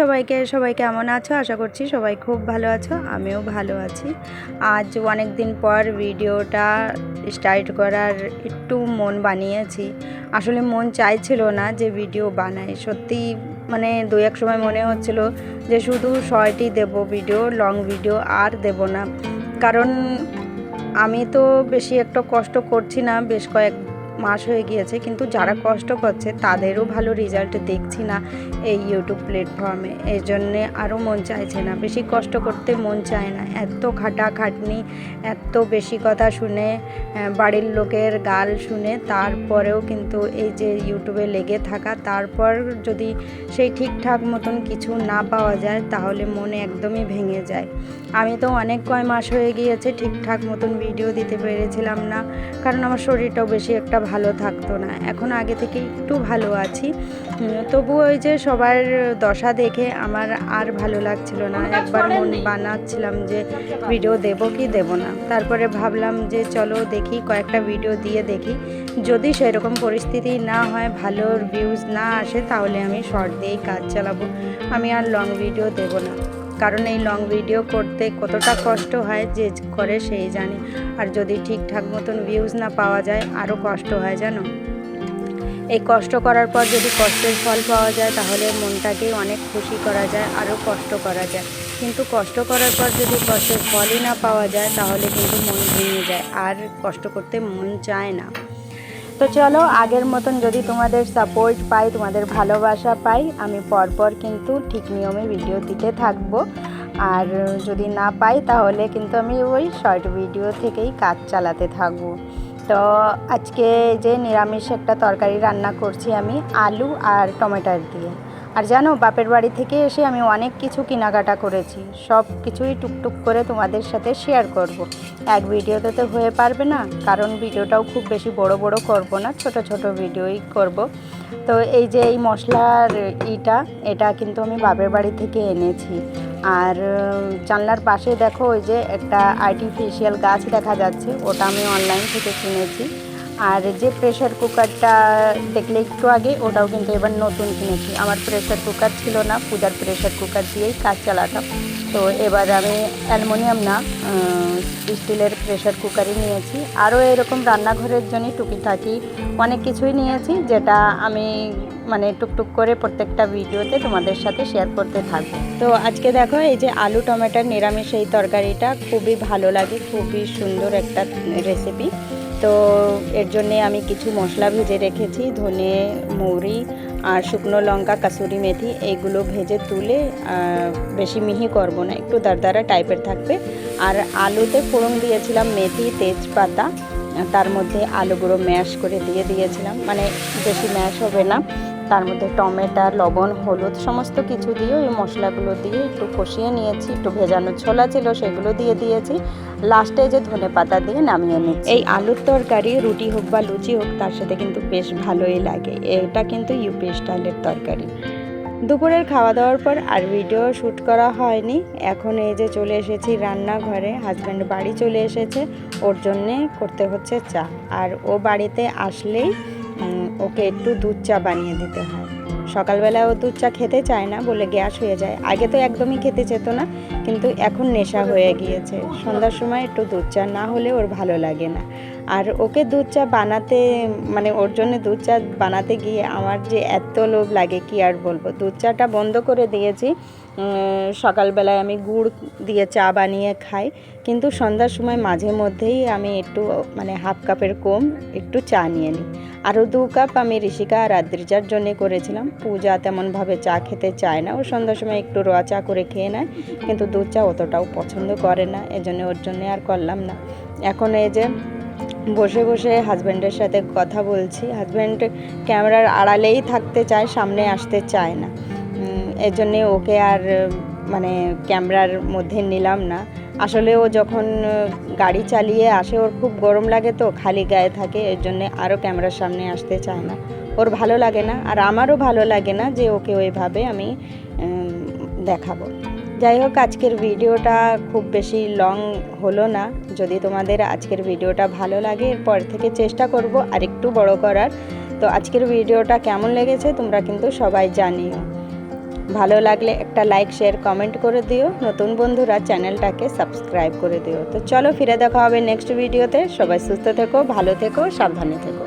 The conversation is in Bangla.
সবাইকে, সবাই কেমন আছো? আশা করছি সবাই খুব ভালো আছো, আমিও ভালো আছি। আজ অনেক দিন পর ভিডিওটা স্টার্ট করার একটু মন বানিয়েছি। আসলে মন চাইছিল না যে ভিডিও বানাই। সত্যি মানে দু এক সময় মনে হচ্ছিল যে শুধু শর্টই দেব ভিডিও, লং ভিডিও আর দেব না। কারণ আমি তো বেশি একটা কষ্ট করছি না, বেশ কয়েক মাস হয়ে গিয়েছে কিন্তু যারা কষ্ট করছে তাদেরও ভালো রেজাল্ট দেখছি না এই ইউটিউব প্ল্যাটফর্মে এই জন্যে আরও মন চাইছে না। বেশি কষ্ট করতে মন চায় না। এত খাটাখাটনি এত বেশি কথা শুনে বাড়ির লোকের গাল শুনে তারপরেও কিন্তু এই যে ইউটিউবে লেগে থাকা, তারপর যদি সেই ঠিকঠাক মতন কিছু না পাওয়া যায়, তাহলে মনে একদমই ভেঙে যায়। আমি তো অনেক কয় মাস হয়ে গিয়েছে ঠিকঠাক মতন ভিডিও দিতে পেরেছিলাম না, কারণ আমার শরীরটাও বেশি একটা ভালো থাকতো না। এখন আগে থেকে একটু ভালো আছি। উম, তবুও ওই যে সবার দশা দেখে আমার আর ভালো লাগছিল না। একবার মন বানাচ্ছিলাম যে ভিডিও দেব কি দেব না। তারপরে ভাবলাম যে চলো দেখি কয়েকটা ভিডিও দিয়ে দেখি। যদি সেরকম পরিস্থিতি না হয় ভালো ভিউজ না আসে তাহলে আমি শর্ট দিয়েই কাজ চালাবো। আমি আর লং ভিডিও দেব না। কারণ এই লং ভিডিও করতে কতটা কষ্ট হয় যে করে সেই জানে। আর যদি ঠিকঠাক মতন ভিউজ না পাওয়া যায় আরও কষ্ট হয় জানো? এই কষ্ট করার পর যদি কষ্টের ফল পাওয়া যায়, তাহলে মনটাকে অনেক খুশি করা যায়, আরও কষ্ট করা যায়। কিন্তু কষ্ট করার পর যদি কষ্টের ফলই না পাওয়া যায়, তাহলে কিন্তু মন ভেঙে যায়, আর কষ্ট করতে মন চায় না। তো চলো, আগের মতন যদি তোমাদের সাপোর্ট পাই, তোমাদের ভালোবাসা পাই, আমি পরপর কিন্তু ঠিক নিয়মে ভিডিও দিতে থাকব। আর যদি না পাই, তাহলে কিন্তু আমি ওই শর্ট ভিডিও থেকেই কাজ চালাতে থাকব। তো আজকে যে নিরামিষ একটা তরকারি রান্না করছি আমি, আলু আর টমেটোর দিয়ে। আর জানো, বাপের বাড়ি থেকে এসে আমি অনেক কিছু কেনাকাটা করেছি। সব কিছুই টুকটুক করে তোমাদের সাথে শেয়ার করব। এক ভিডিওতে তো হয়ে পারবে না, কারণ ভিডিওটাও খুব বেশি বড় বড় করব না, ছোট ছোট ভিডিওই করব। তো এই যে এই মশলার ইটা, এটা কিন্তু আমি বাপের বাড়ি থেকে এনেছি। আর জানলার পাশে দেখো ওই যে একটা আর্টিফিশিয়াল গাছ দেখা যাচ্ছে, ওটা আমি অনলাইন থেকে কিনেছি। আর যে প্রেশার কুকারটা দেখলে একটু আগে, ওটাও কিন্তু এবার নতুন কিনেছি। আমার প্রেশার কুকার ছিল না, পূজার প্রেশার কুকার দিয়েই কাজ চালাতাম। তো এবার আমি অ্যালমোনিয়াম না স্টিলের প্রেশার কুকারই নিয়েছি। আরও এরকম রান্নাঘরের জন্য টুকিটাকি অনেক কিছুই নিয়েছি, যেটা আমি মানে টুকটুক করে প্রত্যেকটা ভিডিওতে তোমাদের সাথে শেয়ার করতে থাকব তো আজকে দেখো, এই যে আলু টমেটোর নিরামিষ এই তরকারিটা খুবই ভালো লাগে, খুবই সুন্দর একটা রেসিপি তো এর জন্যে আমি কিছু মশলা ভেজে রেখেছি, ধনে, মৌরি আর শুকনো লঙ্কা, কাসুরি মেথি এইগুলো ভেজে তুলে বেশি মিহি করব না, একটু দারদারা টাইপের থাকবে। আর আলুতে ফোড়ন দিয়েছিলাম মেথি, তেজপাতা, তার মধ্যে আলুগুলো ম্যাশ করে দিয়ে দিয়েছিলাম মানে বেশি ম্যাশ হবে না। তার মধ্যে টমেটো, লবণ, হলুদ সমস্ত কিছু দিয়ে ওই মশলাগুলো দিয়ে একটু কষিয়ে নিয়েছি। একটু ভেজানো ছোলা ছিল সেগুলো দিয়ে দিয়েছি। লাস্টে যে ধনে পাতা দিয়ে নামিয়ে নিচ্ছি। এই আলুর তরকারি, রুটি হোক বা লুচি হোক, তার সাথে কিন্তু বেশ ভালোই লাগে। এটা কিন্তু ইউপি স্টাইলের তরকারি। দুপুরের খাওয়া দাওয়ার পর আর ভিডিও শ্যুট করা হয়নি। এখন এই যে চলে এসেছি রান্নাঘরে। হাজব্যান্ড বাড়ি চলে এসেছে। ওর জন্যে করতে হচ্ছে চা। আর ও বাড়িতে আসলেই ওকে একটু দুধ চা বানিয়ে দিতে হয়। সকালবেলা ও দুধ চা খেতে চায় না বলে গ্যাস হয়ে যায়। আগে তো একদমই খেতে চেত না, কিন্তু এখন নেশা হয়ে গিয়েছে। সন্ধ্যার সময় একটু দুধ চা না হলে ওর ভালো লাগে না। আর ওকে দুধ চা বানাতে মানে ওর জন্য দুধ চা বানাতে গিয়ে আমার যে এত লোভ লাগে, কি আর বলব? দুধ চাটা বন্ধ করে দিয়েছি। সকালবেলায় আমি গুড় দিয়ে চা বানিয়ে খাই। কিন্তু সন্ধ্যার সময় মাঝে মধ্যেই আমি একটু মানে হাফ কাপের কম একটু চা নিয়ে নিই। আরও দু কাপ আমি ঋষিকা আর আদ্রিজার জন্যে করেছিলাম। পূজা তেমনভাবে চা খেতে চায় না। ও সন্ধ্যার সময় একটু রোয়া চা করে খেয়ে নেয়। কিন্তু দুধ চা অতটাও পছন্দ করে না। এজন্য ওর জন্য আর করলাম না। এখন এই যে বসে বসে হাজব্যান্ডের সাথে কথা বলছি। হাজব্যান্ড ক্যামেরার আড়ালেই থাকতে চায়, সামনে আসতে চায় না। এর জন্যে ওকে আর মানে ক্যামেরার মধ্যে নিলাম না। আসলে ও যখন গাড়ি চালিয়ে আসে, ওর খুব গরম লাগে তো, খালি গায়ে থাকে, এর জন্যে আরও ক্যামেরার সামনে আসতে চায় না। ওর ভালো লাগে না, আর আমারও ভালো লাগে না যে ওকে ওইভাবে আমি দেখাবো। যাই হোক, আজকের ভিডিওটা খুব বেশি লং হলো না। যদি তোমাদের আজকের ভিডিওটা ভালো লাগে, এরপর থেকে চেষ্টা করব আর একটু বড় করার। তো আজকের ভিডিওটা কেমন লেগেছে তোমরা কিন্তু সবাই জানিও। ভালো লাগলে একটা লাইক শেয়ার কমেন্ট করে দিও। নতুন বন্ধুরা চ্যানেলটাকে সাবস্ক্রাইব করে দিও। তো চলো ফিরে দেখা হবে নেক্সট ভিডিওতে সবাই সুস্থ থেকো, ভালো থেকো, সাবধানে থেকো।